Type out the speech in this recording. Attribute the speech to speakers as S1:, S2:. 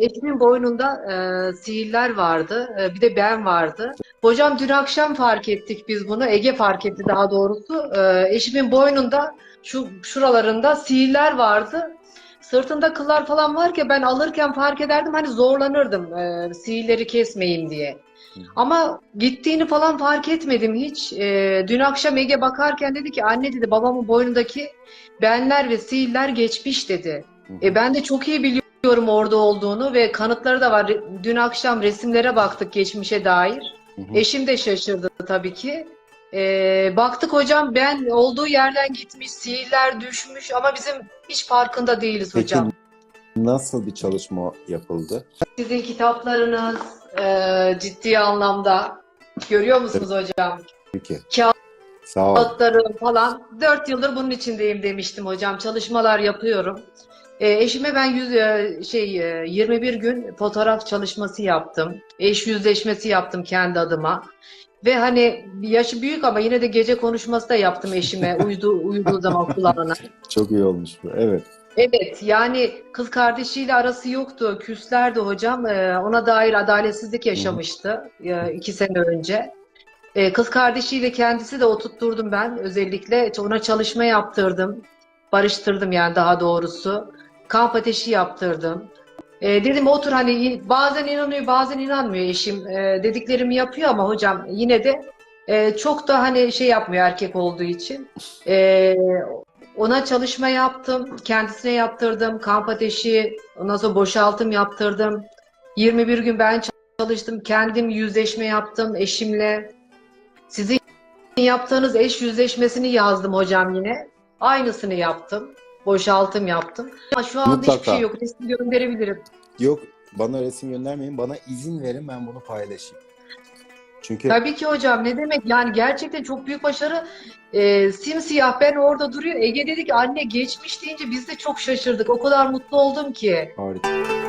S1: eşimin boynunda e, sihirler vardı. E, bir de ben vardı. Hocam dün akşam fark ettik biz bunu. Ege fark etti daha doğrusu. E, eşimin boynunda şu şuralarında sihirler vardı. Sırtında kıllar falan var ki ben alırken fark ederdim hani zorlanırdım e, sihirleri kesmeyeyim diye. Ama gittiğini falan fark etmedim hiç. E, dün akşam Ege bakarken dedi ki anne dedi babamın boynundaki benler ve sihirler geçmiş dedi. E, ben de çok iyi biliyorum orada olduğunu ve kanıtları da var. Dün akşam resimlere baktık geçmişe dair.
S2: Hı hı.
S1: Eşim de şaşırdı tabii ki. E, baktık hocam ben olduğu yerden gitmiş, sihirler düşmüş ama bizim hiç farkında değiliz
S2: Peki
S1: hocam.
S2: nasıl bir çalışma yapıldı?
S1: Sizin kitaplarınız e, ciddi anlamda görüyor musunuz hocam?
S2: Peki.
S1: Kağıtları falan. Dört yıldır bunun içindeyim demiştim hocam. Çalışmalar yapıyorum. E, eşime ben yüz, e, şey e, 21 gün fotoğraf çalışması yaptım. Eş yüzleşmesi yaptım kendi adıma. Ve hani yaşı büyük ama yine de gece konuşması da yaptım eşime uyuduğu, uyuduğu zaman kulağına.
S2: Çok iyi olmuş bu. Evet.
S1: Evet yani kız kardeşiyle arası yoktu. Küslerdi hocam. Ee, ona dair adaletsizlik yaşamıştı e, iki sene önce. Ee, kız kardeşiyle kendisi de oturtturdum ben özellikle. Ona çalışma yaptırdım. Barıştırdım yani daha doğrusu. Kamp ateşi yaptırdım. Ee, dedim otur hani bazen inanıyor bazen inanmıyor eşim. Ee, dediklerimi yapıyor ama hocam yine de e, çok da hani şey yapmıyor erkek olduğu için. Ee, ona çalışma yaptım, kendisine yaptırdım, kamp ateşi, ondan sonra boşaltım yaptırdım. 21 gün ben çalıştım, kendim yüzleşme yaptım eşimle. Sizin yaptığınız eş yüzleşmesini yazdım hocam yine. Aynısını yaptım, boşaltım yaptım. Ama şu anda hiçbir
S2: Mutlaka.
S1: şey yok, resim gönderebilirim.
S2: Yok bana resim göndermeyin. Bana izin verin ben bunu paylaşayım. Çünkü
S1: Tabii ki hocam ne demek yani gerçekten çok büyük başarı. Ee, simsiyah ben orada duruyor. Ege dedi ki anne geçmiş deyince biz de çok şaşırdık. O kadar mutlu oldum ki.
S2: harika.